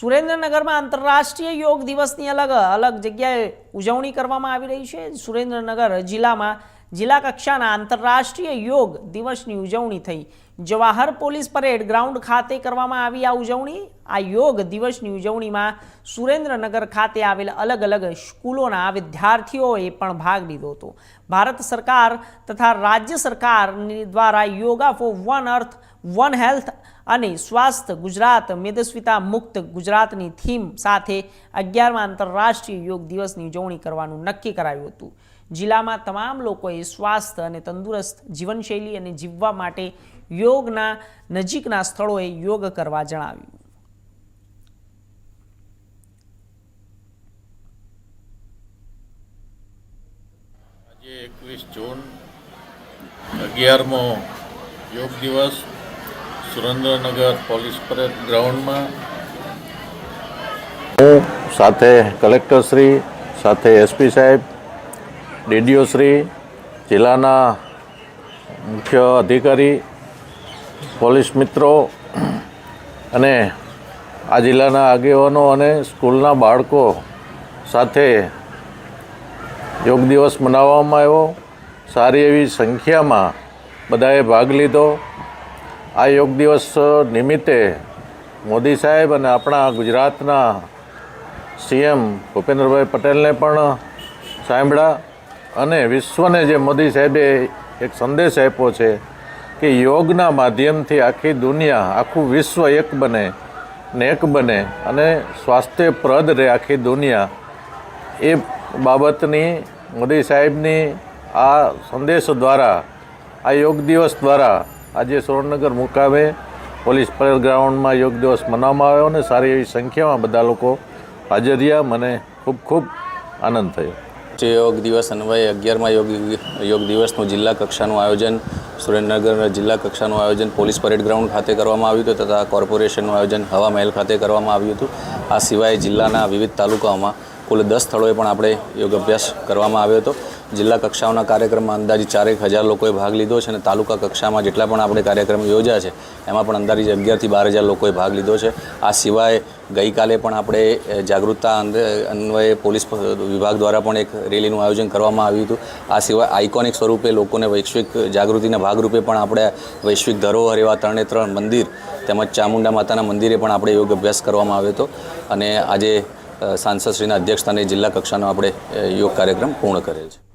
સુરેન્દ્રનગરમાં આંતરરાષ્ટ્રીય યોગ દિવસની અલગ અલગ જગ્યાએ ઉજવણી કરવામાં આવી રહી છે. સુરેન્દ્રનગર જિલ્લામાં જિલ્લા કક્ષાના આંતરરાષ્ટ્રીય યોગ દિવસની ઉજવણી થઈ. જવાહર પોલીસ પરેડ ગ્રાઉન્ડ ખાતે કરવામાં આવી આ ઉજવણી. આ યોગ દિવસની ઉજવણીમાં સુરેન્દ્રનગર ખાતે આવેલ અલગ અલગ સ્કૂલોના વિદ્યાર્થીઓએ પણ ભાગ લીધો હતો. ભારત સરકાર તથા રાજ્ય સરકારની દ્વારા yoga for one earth, one health અને સ્વાસ્થ્ય ગુજરાત, મેદસ્વિતા મુક્ત ગુજરાતની થીમ સાથે અગિયારમા આંતરરાષ્ટ્રીય યોગ દિવસની ઉજવણી કરવાનું નક્કી કરાયું હતું. જિલ્લામાં તમામ લોકોએ સ્વાસ્થ્ય અને તંદુરસ્ત જીવનશૈલી અને જીવવા માટે યોગના નજીકના સ્થળોએ યોગ કરવા જણાવ્યું. આજે એકવીસ જૂન અગિયારમો યોગ દિવસ સુરેન્દ્રનગર પોલીસ પરેડ ગ્રાઉન્ડમાં. હું સાથે કલેક્ટર શ્રી સાથે એસપી સાહેબ ડીડીઓ શ્રી, જિલ્લાના મુખ્ય અધિકારી, પોલીસ મિત્રો અને આ જિલ્લાના આગેવાનો અને સ્કૂલના બાળકો સાથે યોગ દિવસ મનાવવામાં આવ્યો. સારી એવી સંખ્યામાં બધાએ ભાગ લીધો. આ યોગ દિવસ નિમિત્તે મોદી સાહેબ અને આપણા ગુજરાતના સીએમ ભૂપેન્દ્રભાઈ પટેલને પણ સાંભળ્યા. અને વિશ્વને જે મોદી સાહેબે એક સંદેશ આપ્યો છે કે યોગના માધ્યમથી આખી દુનિયા, આખું વિશ્વ એક બને ને એક બને અને સ્વાસ્થ્યપ્રદ રહે આખી દુનિયા. એ બાબતની મોદી સાહેબની આ સંદેશ દ્વારા, આ યોગ દિવસ દ્વારા આજે સુરેન્દ્રનગર મુકામે પોલીસ પરેડ ગ્રાઉન્ડમાં યોગ દિવસ મનાવવામાં આવ્યો અને સારી એવી સંખ્યામાં બધા લોકો હાજર રહ્યા. મને ખૂબ ખૂબ આનંદ થયો. જે યોગ દિવસ અન્વયે અગિયારમાં યોગ યોગ દિવસનું જિલ્લા કક્ષાનું આયોજન સુરેન્દ્રનગર જિલ્લા કક્ષાનું આયોજન, પોલીસ પરેડ ગ્રાઉન્ડ ખાતે કરવામાં આવ્યું હતું તથા કોર્પોરેશનનું આયોજન, હવા મહેલ ખાતે કરવામાં આવ્યું હતું. આ સિવાય જિલ્લાના વિવિધ તાલુકાઓમાં કુલ દસ સ્થળોએ પણ આપણે યોગ અભ્યાસ કરવામાં આવ્યો હતો. જિલ્લા કક્ષાઓના કાર્યક્રમમાં અંદાજે ચારેક હજાર લોકોએ ભાગ લીધો છે અને તાલુકા કક્ષામાં જેટલા પણ આપણે કાર્યક્રમ યોજ્યા છે, એમાં પણ અંદાજે અગિયારથી બાર હજાર લોકોએ ભાગ લીધો છે. આ સિવાય ગઈકાલે પણ આપણે જાગૃતતા અન્વયે પોલીસ વિભાગ દ્વારા પણ એક રેલીનું આયોજન કરવામાં આવ્યું હતું. આ સિવાય આઇકોનિક સ્વરૂપે લોકોને વૈશ્વિક જાગૃતિના ભાગરૂપે પણ આપણે વૈશ્વિક ધરોહર એવા ત્રણે ત્રણ મંદિર તેમજ ચામુંડા માતાના મંદિરે પણ આપણે યોગ અભ્યાસ કરવામાં આવ્યો હતો અને આજે સાંસદશ્રીના અધ્યક્ષસ્થાને જિલ્લા કક્ષાનો આપણે યોગ કાર્યક્રમ પૂર્ણ કરેલ છે.